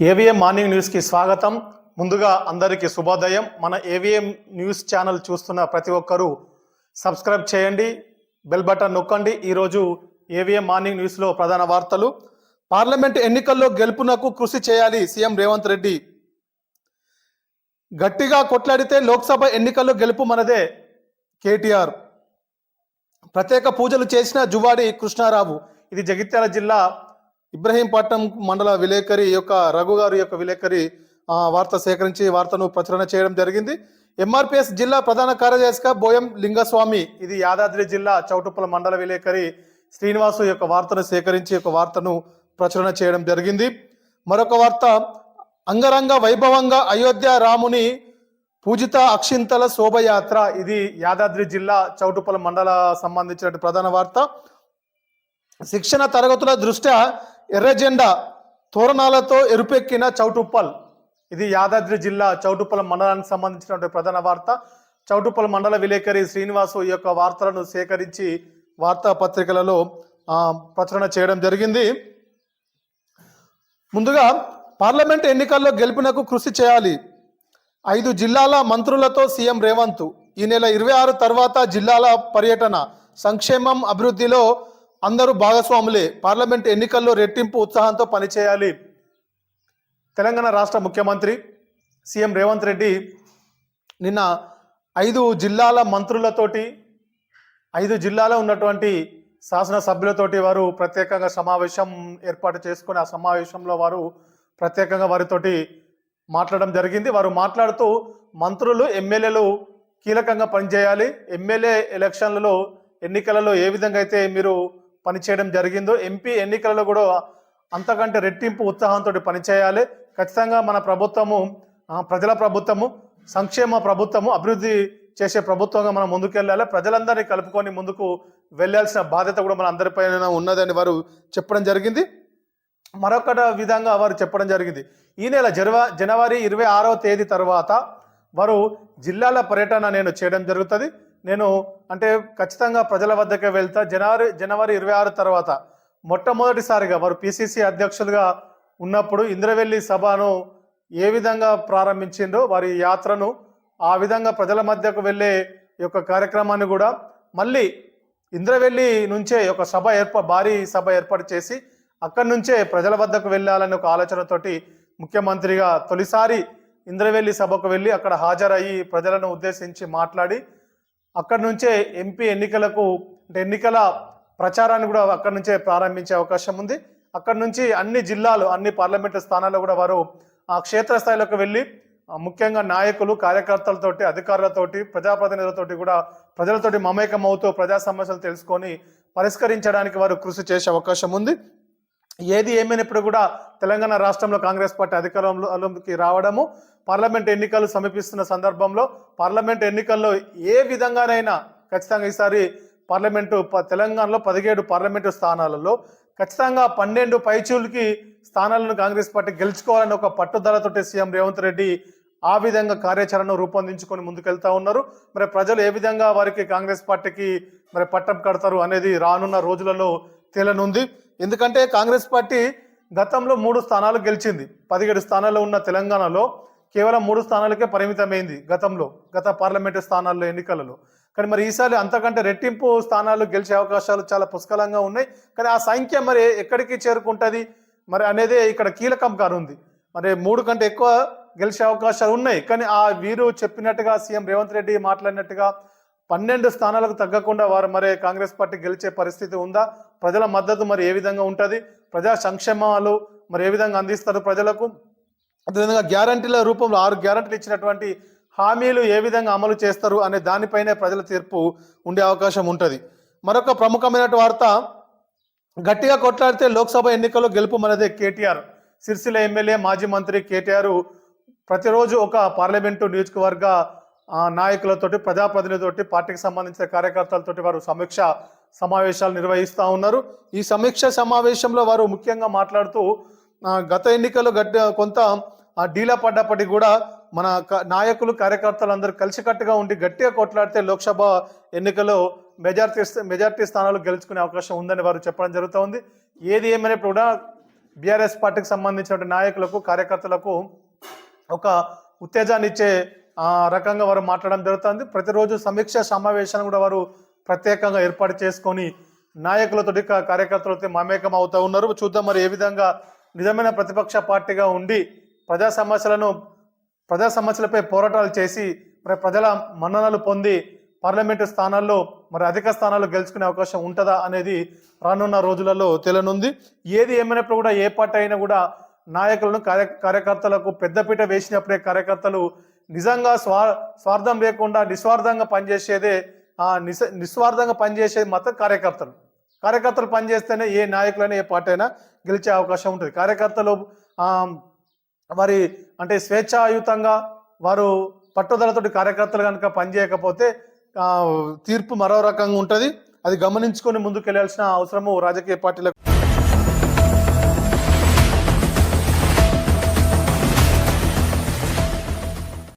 AVM morning న్యూస్కి స్వాగతం. ముందుగా అందరికీ శుభోదయం. మన ఏవిఎం న్యూస్ ఛానల్ చూస్తున్న ప్రతి ఒక్కరూ సబ్స్క్రైబ్ చేయండి బెల్ బటన్ నొక్కండి. ఈరోజు ఏవిఎం మార్నింగ్ న్యూస్లో ప్రధాన వార్తలు. పార్లమెంట్ ఎన్నికల్లో గెలుపునకు కృషి చేయాలి సీఎం రేవంత్ రెడ్డి. గట్టిగా కొట్లాడితే లోక్సభ ఎన్నికల్లో గెలుపు మనదే కేటీఆర్. ప్రత్యేక పూజలు చేసిన జువాడి కృష్ణారావు. ఇది జగిత్యాల జిల్లా ఇబ్రహీంపట్నం మండల విలేకరి యొక్క రఘు గారి యొక్క విలేకరి వార్త సేకరించి వార్తను ప్రచురణ చేయడం జరిగింది. ఎంఆర్పిఎస్ జిల్లా ప్రధాన కార్యదర్శిగా బోయం లింగస్వామి ఇది యాదాద్రి జిల్లా చౌటుప్పల మండల విలేకరి శ్రీనివాసు యొక్క వార్తను సేకరించి ఒక వార్తను ప్రచురణ చేయడం జరిగింది. మరొక వార్త అంగరంగ వైభవంగా అయోధ్య రాముని పూజిత అక్షింతల శోభయాత్ర ఇది యాదాద్రి జిల్లా చౌటుప్పల మండల సంబంధించిన ప్రధాన వార్త. శిక్షణ తరగతుల దృష్ట్యా ఎర్రజెండా తోరణాలతో ఎరుపెక్కిన చౌటుప్పల్. ఇది యాదాద్రి జిల్లా చౌటుప్పల మండలానికి సంబంధించినటువంటి ప్రధాన వార్త. చౌటుప్పల మండల విలేకరి శ్రీనివాసు ఈ యొక్క వార్తలను సేకరించి వార్తాపత్రికలలో ప్రచురణ చేయడం జరిగింది. ముందుగా పార్లమెంట్ ఎన్నికల్లో గెలుపునకు కృషి చేయాలి. ఐదు జిల్లాల మంత్రులతో సీఎం రేవంత్. ఈ నెల ఇరవై ఆరు తర్వాత జిల్లాల పర్యటన సంక్షేమం అభివృద్ధిలో అందరూ భాగస్వాములే. పార్లమెంట్ ఎన్నికల్లో రెట్టింపు ఉత్సాహంతో పనిచేయాలి. తెలంగాణ రాష్ట్ర ముఖ్యమంత్రి సీఎం రేవంత్ రెడ్డి నిన్న ఐదు జిల్లాల మంత్రులతోటి ఐదు జిల్లాలో ఉన్నటువంటి శాసనసభ్యులతోటి వారు ప్రత్యేకంగా సమావేశం ఏర్పాటు చేసుకుని ఆ సమావేశంలో వారు ప్రత్యేకంగా వారితోటి మాట్లాడడం జరిగింది. వారు మాట్లాడుతూ మంత్రులు ఎమ్మెల్యేలు కీలకంగా పనిచేయాలి. ఎమ్మెల్యే ఎలక్షన్లలో ఎన్నికలలో ఏ విధంగా అయితే మీరు పనిచేయడం జరిగిందో ఎంపీ ఎన్నికలలో కూడా అంతకంటే రెట్టింపు ఉత్సాహంతో పనిచేయాలి. ఖచ్చితంగా మన ప్రభుత్వము ప్రజల ప్రభుత్వము సంక్షేమ ప్రభుత్వము అభివృద్ధి చేసే ప్రభుత్వంగా మనం ముందుకెళ్ళాలి. ప్రజలందరినీ కలుపుకొని ముందుకు వెళ్ళాల్సిన బాధ్యత కూడా మన అందరిపైన ఉన్నదని వారు చెప్పడం జరిగింది. మరొక విధంగా వారు చెప్పడం జరిగింది. ఈ నెల జనవ జనవరి ఇరవై ఆరవ తేదీ తర్వాత వారు జిల్లాల పర్యటన నేను చేయడం జరుగుతుంది. నేను అంటే ఖచ్చితంగా ప్రజల వద్దకే వెళ్తా. జనవరి జనవరి ఇరవై ఆరు తర్వాత మొట్టమొదటిసారిగా వారు పిసిసి అధ్యక్షులుగా ఉన్నప్పుడు ఇంద్రవెల్లి సభను ఏ విధంగా ప్రారంభించిందో వారి యాత్రను ఆ విధంగా ప్రజల మధ్యకు వెళ్ళే యొక్క కార్యక్రమాన్ని కూడా మళ్ళీ ఇంద్రవెల్లి నుంచే ఒక సభ ఏర్ప భారీ సభ ఏర్పాటు చేసి అక్కడి నుంచే ప్రజల వద్దకు వెళ్ళాలనే ఒక ఆలోచనతోటి ముఖ్యమంత్రిగా తొలిసారి ఇంద్రవెల్లి సభకు వెళ్ళి అక్కడ హాజరయ్యి ప్రజలను ఉద్దేశించి మాట్లాడి అక్కడి నుంచే ఎంపీ ఎన్నికలకు అంటే ఎన్నికల ప్రచారాన్ని కూడా అక్కడి నుంచే ప్రారంభించే అవకాశం ఉంది. అక్కడి నుంచి అన్ని జిల్లాలు అన్ని పార్లమెంటు స్థానాల్లో కూడా వారు ఆ క్షేత్రస్థాయిలోకి వెళ్ళి ముఖ్యంగా నాయకులు కార్యకర్తలతోటి అధికారులతోటి ప్రజాప్రతినిధులతోటి కూడా ప్రజలతోటి మమేకం అవుతూ ప్రజా సమస్యలు తెలుసుకొని పరిష్కరించడానికి వారు కృషి చేసే అవకాశం ఉంది. ఏది ఏమైనప్పుడు కూడా తెలంగాణ రాష్ట్రంలో కాంగ్రెస్ పార్టీ అధికారంలోకి రావడము పార్లమెంట్ ఎన్నికలు సమీపిస్తున్న సందర్భంలో పార్లమెంట్ ఎన్నికల్లో ఏ విధంగానైనా ఖచ్చితంగా ఈసారి పార్లమెంటు ప- తెలంగాణలో పదిహేడు పార్లమెంటు స్థానాలలో ఖచ్చితంగా పన్నెండు పైచూలకి స్థానాలను కాంగ్రెస్ పార్టీ గెలుచుకోవాలని ఒక పట్టుదలతోటి సీఎం రేవంత్ రెడ్డి ఆ విధంగా కార్యాచరణను రూపొందించుకొని ముందుకెళ్తా ఉన్నారు. మరి ప్రజలు ఏ విధంగా వారికి కాంగ్రెస్ పార్టీకి మరి పట్టం కడతారు అనేది రానున్న రోజులలో తేలనుంది. ఎందుకంటే కాంగ్రెస్ పార్టీ గతంలో మూడు స్థానాలు గెలిచింది. పదిహేడు స్థానాల్లో ఉన్న తెలంగాణలో కేవలం మూడు స్థానాలకే పరిమితమైంది గతంలో గత పార్లమెంటు స్థానాల్లో ఎన్నికలలో. కానీ మరి ఈసారి అంతకంటే రెట్టింపు స్థానాలు గెలిచే అవకాశాలు చాలా పుష్కలంగా ఉన్నాయి. కానీ ఆ సంఖ్య మరి ఎక్కడికి చేరుకుంటుంది? మరి అనేది ఇక్కడ కీలకం కానుంది. మరి మూడు కంటే ఎక్కువ గెలిచే అవకాశాలు ఉన్నాయి. కానీ ఆ వీరు చెప్పినట్టుగా సీఎం రేవంత్ రెడ్డి మాట్లాడినట్టుగా పన్నెండు స్థానాలకు తగ్గకుండా వారు మరి కాంగ్రెస్ పార్టీ గెలిచే పరిస్థితి ఉందా? ప్రజల మద్దతు మరి ఏ విధంగా ఉంటుంది? ప్రజా సంక్షేమాలు మరి ఏ విధంగా అందిస్తారు ప్రజలకు? అదేవిధంగా గ్యారంటీల రూపంలో ఆరు గ్యారంటీలు ఇచ్చినటువంటి హామీలు ఏ విధంగా అమలు చేస్తారు అనే దానిపైనే ప్రజల తీర్పు ఉండే అవకాశం ఉంటుంది. మరొక ప్రముఖమైన వార్త గట్టిగా కొట్లాడితే లోక్సభ ఎన్నికల్లో గెలుపు మనదే కేటీఆర్. సిరిసిల్ల ఎమ్మెల్యే మాజీ మంత్రి కేటీఆర్ ప్రతిరోజు ఒక పార్లమెంటు నియోజకవర్గ నాయకులతోటి ప్రజాప్రతినిధులతోటి పార్టీకి సంబంధించిన కార్యకర్తలతోటి వారు సమీక్ష సమావేశాలు నిర్వహిస్తూ ఉన్నారు. ఈ సమీక్ష సమావేశంలో వారు ముఖ్యంగా మాట్లాడుతూ గత ఎన్నికల్లో గడ్డ కొంత డీలా పడ్డప్పటికీ కూడా మన నాయకులు కార్యకర్తలు అందరూ కలిసికట్టుగా ఉండి గట్టిగా కొట్లాడితే లోక్సభ ఎన్నికల్లో మెజార్టీ మెజార్టీ స్థానాలు గెలుచుకునే అవకాశం ఉందని వారు చెప్పడం జరుగుతుంది ఏది ఏమైనప్పుడు కూడా బీఆర్ఎస్ పార్టీకి సంబంధించిన నాయకులకు కార్యకర్తలకు ఒక ఉత్తేజాన్ని ఇచ్చే రకంగా వారు మాట్లాడడం జరుగుతుంది. ప్రతిరోజు సమీక్ష సమావేశాన్ని కూడా వారు ప్రత్యేకంగా ఏర్పాటు చేసుకొని నాయకులతోటి కార్యకర్తలతో మమేకం అవుతూ ఉన్నారు. చూద్దాం మరి ఏ విధంగా నిజమైన ప్రతిపక్ష పార్టీగా ఉండి ప్రజా సమస్యలను ప్రజా సమస్యలపై పోరాటాలు చేసి మరి ప్రజల మన్ననలు పొంది పార్లమెంటు స్థానాల్లో మరి అధిక స్థానాలు గెలుచుకునే అవకాశం ఉంటుందా అనేది రానున్న రోజులలో తెలియనుంది ఏది ఏమైనప్పుడు కూడా ఏ పార్టీ అయినా కూడా నాయకులను కార్య కార్యకర్తలకు పెద్దపీట వేసినప్పుడే కార్యకర్తలు నిజంగా స్వా స్వార్థం లేకుండా నిస్వార్థంగా పనిచేసేదే ఆ నిస్ నిస్వార్థంగా పనిచేసేది మాత్రం కార్యకర్తలు. కార్యకర్తలు పనిచేస్తేనే ఏ నాయకులైనా ఏ పార్టీ అయినా గెలిచే అవకాశం ఉంటుంది. కార్యకర్తలు వారి అంటే స్వేచ్ఛాయుతంగా వారు పట్టుదలతోటి కార్యకర్తలు కనుక పనిచేయకపోతే తీర్పు మరో రకంగా ఉంటుంది. అది గమనించుకొని ముందుకు వెళ్ళాల్సిన అవసరము రాజకీయ పార్టీలకు.